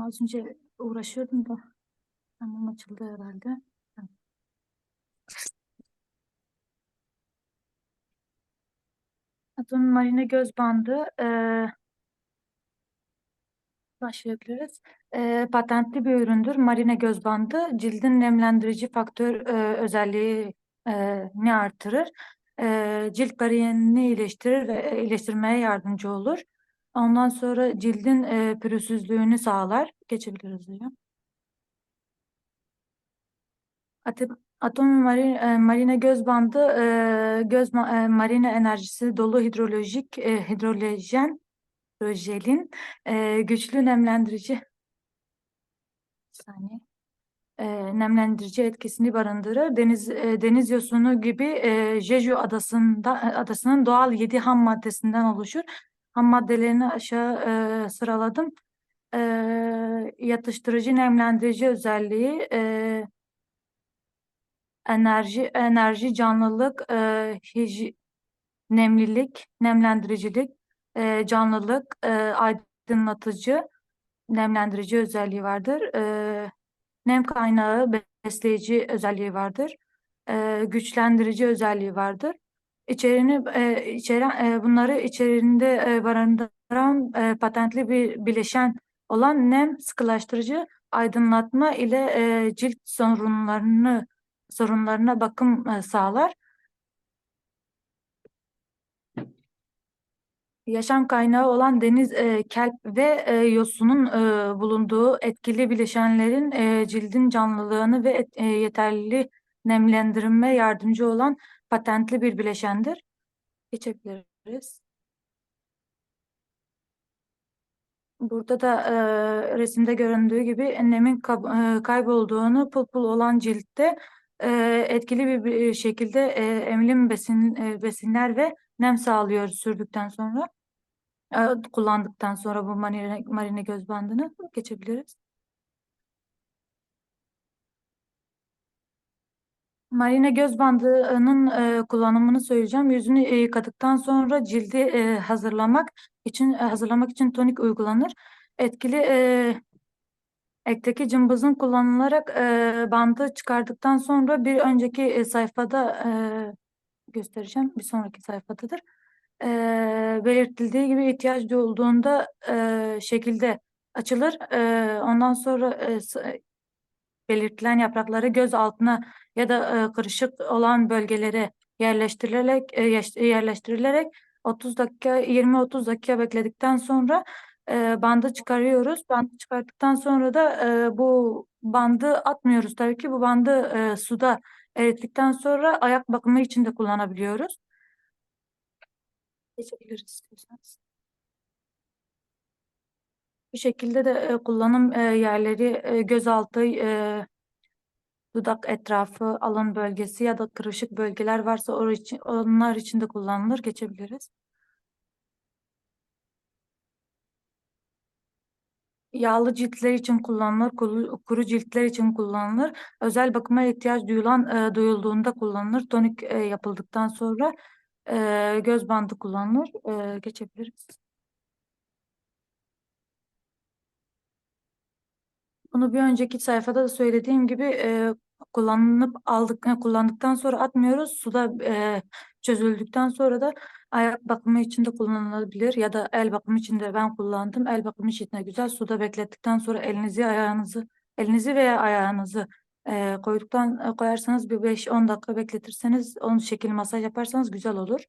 Az önce uğraşıyordum da. Tamam açıldı herhalde. Atom marine göz bandı. eee, başlayabiliriz. Eee, patentli bir üründür. Marine göz bandı cildin nemlendirici faktör eee, özelliği eee, ni artırır. Eee, cilt bariyerini iyileştirir ve iyileştirmeye yardımcı olur. Ondan sonra cildin eee pürüzsüzlüğünü sağlar. Geçebiliriz hocam. Atom, atom marine, e, marine göz bandı e, göz ma- e, marine enerjisi dolu hidrolojik e, hidrolojen hidrojelin e, güçlü nemlendirici saniye e, nemlendirici etkisini barındırır. Deniz e, deniz yosunu gibi e, Jeju adasında adasının doğal yedi ham maddesinden oluşur. Ham maddelerini aşağı e, sıraladım. E, yatıştırıcı nemlendirici özelliği e, enerji, enerji, canlılık, e, hiji- nemlilik, nemlendiricilik, e, canlılık, e, aydınlatıcı, nemlendirici özelliği vardır. E, nem kaynağı, besleyici özelliği vardır. E, güçlendirici özelliği vardır. İçerini, e, içeren, e, bunları içerisinde e, barındıran patentli bir bileşen olan nem sıkılaştırıcı aydınlatma ile cilt sorunlarını sorunlarına bakım sağlar. Yaşam kaynağı olan deniz e, kelp ve e, yosunun e, bulunduğu etkili bileşenlerin e, cildin canlılığını ve et- e, yeterli nemlendirme yardımcı olan patentli bir bileşendir. Geçebiliriz. Burada da e, resimde göründüğü gibi nemin e, kaybolduğunu pul pul olan ciltte e, etkili bir şekilde e, emilim besin e, besinler ve nem sağlıyor sürdükten sonra e, kullandıktan sonra bu marine, marine göz bandını geçebiliriz. Marine göz bandının e, kullanımını söyleyeceğim. Yüzünü e, yıkadıktan sonra cildi e, hazırlamak için e, hazırlamak için tonik uygulanır. Etkili e, ekteki cımbızın kullanılarak e, bandı çıkardıktan sonra bir önceki e, sayfada e, göstereceğim. Bir sonraki sayfadadır. E, belirtildiği gibi ihtiyaç duyulduğunda e, şekilde açılır. E, ondan sonra e, belirtilen yaprakları göz altına ya da e, kırışık olan bölgelere yerleştirilerek e, yerleştirilerek 30 dakika 20-30 dakika bekledikten sonra e, bandı çıkarıyoruz. Bandı çıkarttıktan sonra da e, bu bandı atmıyoruz tabii ki. Bu bandı e, suda erittikten sonra ayak bakımı için de kullanabiliyoruz. Geçebiliriz istiyorsanız. Bu şekilde de e, kullanım e, yerleri e, gözaltı, e, dudak etrafı, alın bölgesi ya da kırışık bölgeler varsa or için, onlar için de kullanılır. Geçebiliriz. Yağlı ciltler için kullanılır, kuru, kuru ciltler için kullanılır. Özel bakıma ihtiyaç duyulan e, duyulduğunda kullanılır. Tonik e, yapıldıktan sonra e, göz bandı kullanılır. E, geçebiliriz. Bunu bir önceki sayfada da söylediğim gibi e, kullanıp aldık e, kullandıktan sonra atmıyoruz. Suda e, çözüldükten sonra da ayak bakımı için de kullanılabilir ya da el bakımı için de ben kullandım. El bakımı için de güzel. Suda beklettikten sonra elinizi ayağınızı elinizi veya ayağınızı e, koyduktan e, koyarsanız bir 5-10 dakika bekletirseniz onun şekil masaj yaparsanız güzel olur.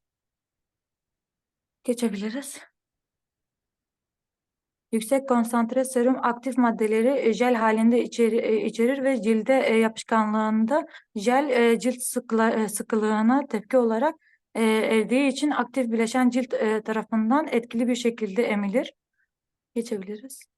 Geçebiliriz. Yüksek konsantre serum aktif maddeleri e, jel halinde içeri, e, içerir ve cilde e, yapışkanlığında jel cilt sıkla, sıkılığına tepki olarak e, eridiği için aktif bileşen cilt tarafından etkili bir şekilde emilir. Geçebiliriz.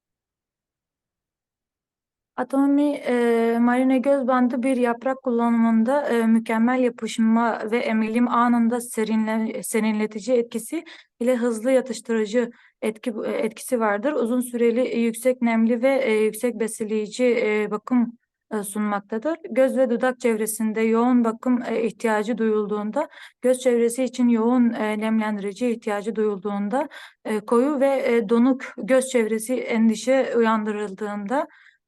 Atomi e, marine göz bandı bir yaprak kullanımında e, mükemmel yapışma ve emilim anında serinle, serinletici etkisi ile hızlı yatıştırıcı etki etkisi vardır. Uzun süreli e, yüksek nemli ve e, yüksek besleyici e, bakım e, sunmaktadır. Göz ve dudak çevresinde yoğun bakım e, ihtiyacı duyulduğunda, göz çevresi için yoğun e, nemlendirici ihtiyacı duyulduğunda, e, koyu ve e, donuk göz çevresi endişe uyandırıldığında,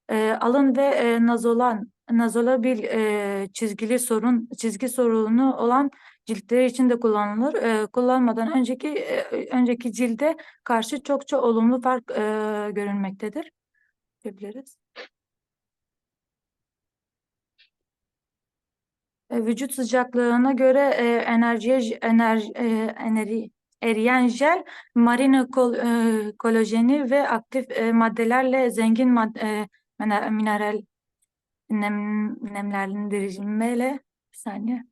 e, alın ve e, nazolan, nazolabil e, çizgili sorun, çizgi sorunu olan ciltleri için de kullanılır. E, kullanmadan önceki e, önceki cilde karşı çokça olumlu fark e, görülmektedir. Diyebiliriz. E, vücut sıcaklığına göre e, enerjiye enerji e, enerji eriyen jel marine kol, e, kolajeni ve aktif e, maddelerle zengin mad, e, mineral nem, nemlendiriciyle bir saniye.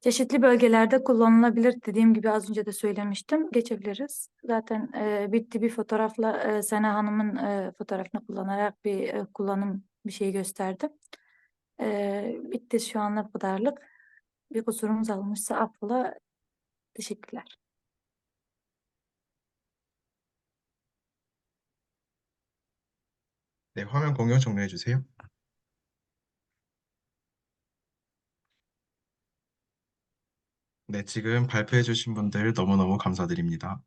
Çeşitli bölgelerde kullanılabilir. Dediğim gibi az önce de söylemiştim. Geçebiliriz. Zaten e, bitti bir fotoğrafla e, Sena Hanım'ın e, fotoğrafını kullanarak bir e, kullanım bir şey gösterdim. E, bitti şu bu kadarlık. Bir kusurumuz almışsa affola. Teşekkürler. 네, 화면 공유 종료해 주세요. 네, 지금 발표해 주신 분들 너무너무 감사드립니다.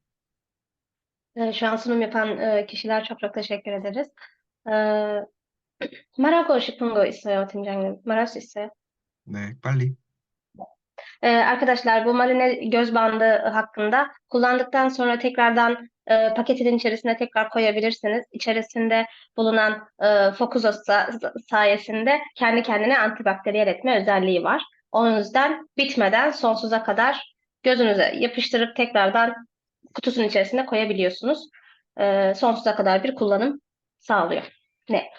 Ee, Şu an sunum yapan e, kişiler çok çok teşekkür ederiz. Ee, 말하고 싶은 거 있어요, 팀장님? 말할 수 있어요? 네, 빨리. Ee, arkadaşlar bu marine göz bandı hakkında kullandıktan sonra tekrardan e, paketin içerisine tekrar koyabilirsiniz. İçerisinde bulunan e, Focusos sa- sayesinde kendi kendine antibakteriyel etme özelliği var. O yüzden bitmeden sonsuza kadar gözünüze yapıştırıp tekrardan kutusunun içerisine koyabiliyorsunuz. Ee, sonsuza kadar bir kullanım sağlıyor. Ne?